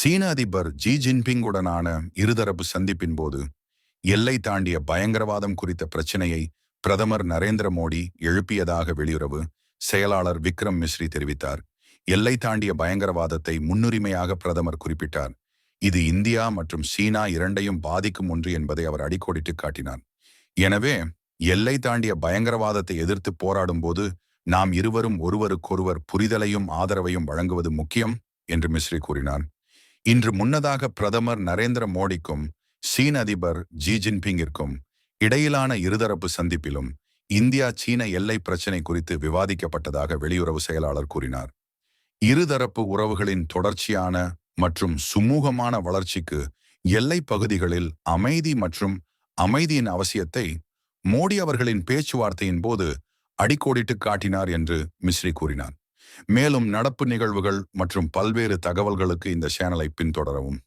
சீன அதிபர் ஜி ஜின்பிங்குடனான இருதரப்பு சந்திப்பின் போது எல்லை தாண்டிய பயங்கரவாதம் குறித்த பிரச்சினையை பிரதமர் நரேந்திர மோடி எழுப்பியதாக வெளியுறவு செயலாளர் விக்ரம் மிஸ்ரி தெரிவித்தார். எல்லை தாண்டிய பயங்கரவாதத்தை முன்னுரிமையாக பிரதமர் குறிப்பிட்டார். இது இந்தியா மற்றும் சீனா இரண்டையும் பாதிக்கும் ஒன்று என்பதை அவர் அடிக்கோடிட்டு காட்டினார். எனவே எல்லை தாண்டிய பயங்கரவாதத்தை எதிர்த்து போராடும் போது நாம் இருவரும் ஒருவருக்கொருவர் புரிதலையும் ஆதரவையும் வழங்குவது முக்கியம் என்று மிஸ்ரி கூறினார். இன்று முன்னதாக பிரதமர் நரேந்திர மோடிக்கும் சீன அதிபர் ஜி ஜின்பிங்கிற்கும் இடையிலான இருதரப்பு சந்திப்பிலும் இந்தியா சீன எல்லை பிரச்சினை குறித்து விவாதிக்கப்பட்டதாக வெளியுறவு செயலாளர் கூறினார். இருதரப்பு உறவுகளின் தொடர்ச்சியான மற்றும் சுமூகமான வளர்ச்சிக்கு எல்லை பகுதிகளில் அமைதி மற்றும் அமைதியின் அவசியத்தை மோடி அவர்களின் பேச்சுவார்த்தையின் போது அடிக்கோடிட்டு காட்டினார் என்று மிஸ்ரி கூறினார். மேலும் நடப்பு நிகழ்வுகள் மற்றும் பல்வேறு தகவல்களுக்கு இந்த சேனலை பின்தொடரவும்.